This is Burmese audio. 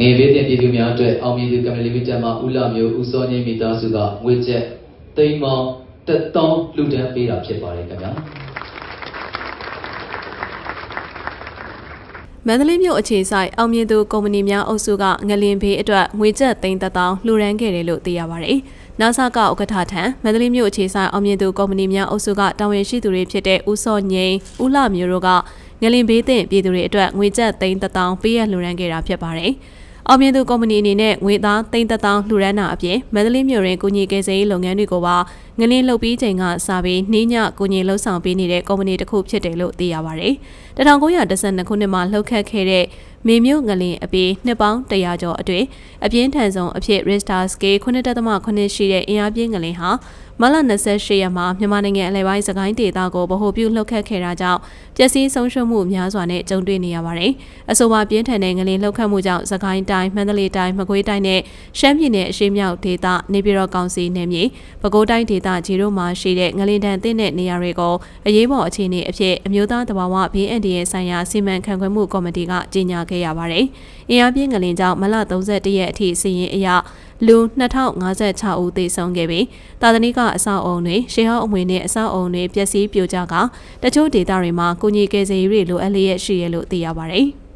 ငွေပေးတဲ့ပြည်သူများအတွက်အောင်မြင်သူကမ္ဘာလီမိတက်မှဦးလာမျိုးဦးစောငိမ့်မိသားစုကငွေကျပ်သိန်းပေါင်းတက်တောင်းလှူဒန်းပေးတာဖြစ်ပါတယ်ခင်ဗျာမန္တလေးမြို့အခြေဆိုင်အောင်မြင်သူကုမ္ပဏီများအုပ်စုကငလင်ဘေးအတွက်ငွေကျပ်သိန်းသက်တောင်းလှူဒန်းခဲ့တယ်လို့သိရပါတယ်။နာဆာကဥက္ကဋ္ဌထံမန္တလေးမြို့အခြေဆိုင်အောင်မြင်သူကုမ္ပဏီများအုပ်စုကတာဝန်ရှိသူတွေဖြစ်တဲ့ဦးစောငိမ့်ဦးလှမျိုးတို့ကငလင်ဘေးသင့်ပြည်သူတွေအတွက်ငွေကျပ်သိန်းသက်တောင်းပေးရလှူဒန်းခဲ့တာဖြစ်ပါတယ်။ အောင်မြင်သူကုမ္ပဏီအနေနဲ့ငွေသားသိန်းသက်တောင်းလှူဒန်းတာအပြင်မန္တလေးမြို့တွင်ကုညီကယ်ဆယ်ရေးလုပ်ငန်းတွေကိုပါ ငလင်းလှုပ်ပြီးချိန်ကစပြီးနှင်းညကုညီလှုပ်ဆောင်ပေးနေတဲ့ကုမ္ပဏီတစ်ခုဖြစ်တယ်လို့သိရပါတယ်။1912ခုနှစ်မှာလှုပ်ခတ်ခဲ့တဲ့မေမြို့ငလင်အပြီးနှစ်ပေါင်း100ကျော်အတွင်းအပြင်းထန်ဆုံးအဖြစ် Richter scale 9.8ရှိတဲ့အင်အားပြင်းငလင်ဟာမလ28ရက်မှာမြန်မာနိုင်ငံအလဲပိုင်းစကိုင်းဒေသကိုဗဟိုပြုလှုပ်ခတ်ခဲ့တာကြောင့်ပျက်စီးဆုံးရှုံးမှုများစွာနဲ့ကြုံတွေ့နေရပါတယ်။အဆိုပါပြင်းထန်တဲ့ငလင်လှုပ်ခတ်မှုကြောင့်စကိုင်းတိုင်းမန္တလေးတိုင်းမကွေးတိုင်းနဲ့ရှမ်းပြည်နယ်အရှေ့မြောက်ဒေသနေပြည်တော်ကောင်စီနယ်မြေပဲခူးတိုင်းဒေသဂျီရိုမှာရှိတဲ့ငလင်တန်တဲ့နေရာတွေကိုအရေးပေါ်အခြေအနေအဖြစ်အမျိုးသားတဘာဝဘေးအန္တရာယ်ဆိုင်ရာစီမံခန့်ခွဲမှုကော်မတီကကြေညာခဲ့ရပါတယ်။အင်အားပြင်းငလင်ကြောင့်မလ31ရက်အထိစီရင်အရလူ2056ဦးသေဆုံးခဲ့ပြီးတာသနိကအဆောက်အုံတွေရှေးဟောင်းအမွေနဲ့အဆောက်အုံတွေပျက်စီးပြိုကျကတချို့ဒေသတွေမှာကုညီကယ်ဆယ်ရေးတွေလိုအပ်လျက်ရှိရလို့သိရပါတယ်။